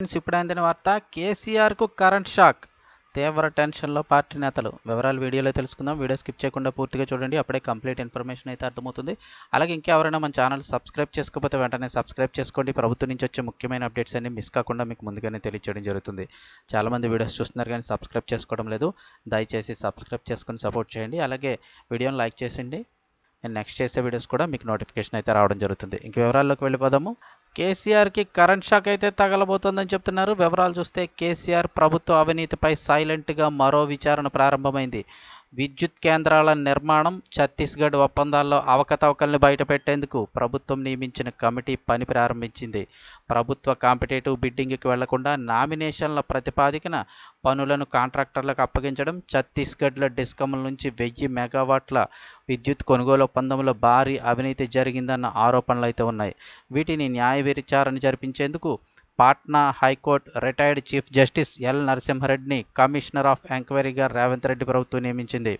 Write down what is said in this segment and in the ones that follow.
ఇప్పుడు అందిన వార్త కేసీఆర్కు కరెంట్ షాక్. తీవ్ర టెన్షన్లో పార్టీ నేతలు. వివరాలు వీడియోలో తెలుసుకుందాం. వీడియో స్కిప్ చేయకుండా పూర్తిగా చూడండి. అప్పుడే కంప్లీట్ ఇన్ఫర్మేషన్ అయితే అర్థమవుతుంది. అలాగే ఇంకెవరైనా మన ఛానల్ సబ్స్క్రైబ్ చేసుకోకపోతే వెంటనే సబ్స్క్రైబ్ చేసుకోండి. ప్రభుత్వం నుంచి వచ్చే ముఖ్యమైన అప్డేట్స్ అన్ని మిస్ కాకుండా మీకు ముందుగానే తెలియచేయడం జరుగుతుంది. చాలామంది వీడియోస్ చూస్తున్నారు కానీ సబ్స్క్రైబ్ చేసుకోవడం లేదు. దయచేసి సబ్స్క్రైబ్ చేసుకొని సపోర్ట్ చేయండి. అలాగే వీడియోని లైక్ చేసిండి. నేను నెక్స్ట్ చేసే వీడియోస్ కూడా మీకు నోటిఫికేషన్ అయితే రావడం జరుగుతుంది. ఇంక వివరాల్లోకి వెళ్ళిపోదాము. కేసీఆర్కి కరెంట్ షాక్ అయితే తగలబోతోందని చెప్తున్నారు. వివరాలు చూస్తే కేసీఆర్ ప్రభుత్వ అవినీతిపై సైలెంట్గా మరో విచారణ ప్రారంభమైంది. విద్యుత్ కేంద్రాల నిర్మాణం ఛత్తీస్గఢ్ ఒప్పందాల్లో అవకతవకల్ని బయటపెట్టేందుకు ప్రభుత్వం నియమించిన కమిటీ పని ప్రారంభించింది. ప్రభుత్వ కాంపిటేటివ్ బిడ్డింగ్కి వెళ్ళకుండా నామినేషన్ల ప్రతిపాదికన పనులను కాంట్రాక్టర్లకు అప్పగించడం ఛత్తీస్గఢ్లో డిస్కమ్ల నుంచి వెయ్యి మెగావాట్ల విద్యుత్ కొనుగోలు ఒప్పందంలో భారీ అవినీతి జరిగిందన్న ఆరోపణలు అయితే ఉన్నాయి. వీటిని న్యాయ విచారణ జరిపించేందుకు Patna high court retired chief justice L నరసింహారెడ్డిని commissioner of ఎంక్వైరీగా రేవంత్ రెడ్డి ప్రభుత్వం నియమించింది.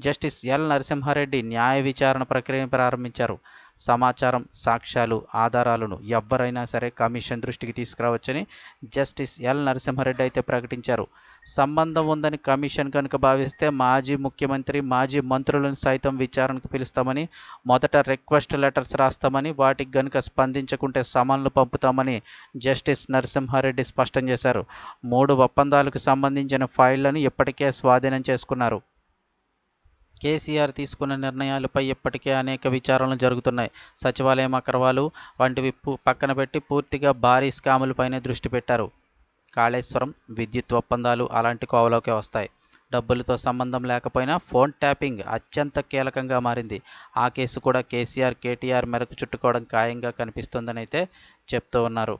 జస్టిస్ ఎల్ నరసింహారెడ్డి న్యాయ విచారణ ప్రక్రియను ప్రారంభించారు. సమాచారం సాక్ష్యాలు ఆధారాలను ఎవరైనా సరే కమిషన్ దృష్టికి తీసుకురావచ్చని జస్టిస్ ఎల్. నరసింహారెడ్డి అయితే ప్రకటించారు. సంబంధం ఉందని కమిషన్ కనుక భావిస్తే మాజీ ముఖ్యమంత్రి మాజీ మంత్రులను సైతం విచారణకు పిలుస్తామని మొదట రిక్వెస్ట్ లెటర్స్ రాస్తామని వాటికి గనుక స్పందించకుంటే సమన్లు పంపుతామని జస్టిస్ నరసింహారెడ్డి స్పష్టం చేశారు. మూడు ఒప్పందాలకు సంబంధించిన ఫైళ్ళను ఇప్పటికే స్వాధీనం చేసుకున్నారు. కేసీఆర్ తీసుకున్న నిర్ణయాలపై ఇప్పటికే అనేక విచారణలు జరుగుతున్నాయి. సచివాలయం అక్రమాలు వంటివి పక్కన పెట్టి పూర్తిగా భారీ స్కాములపైనే దృష్టి పెట్టారు. కాళేశ్వరం విద్యుత్ ఒప్పందాలు అలాంటి కోవలోకే వస్తాయి. డబ్బులతో సంబంధం లేకపోయినా ఫోన్ ట్యాపింగ్ అత్యంత కీలకంగా మారింది. ఆ కేసు కూడా కేసీఆర్ కేటీఆర్ మెరకు చుట్టుకోవడం ఖాయంగా కనిపిస్తుందని అయితే చెప్తూ ఉన్నారు.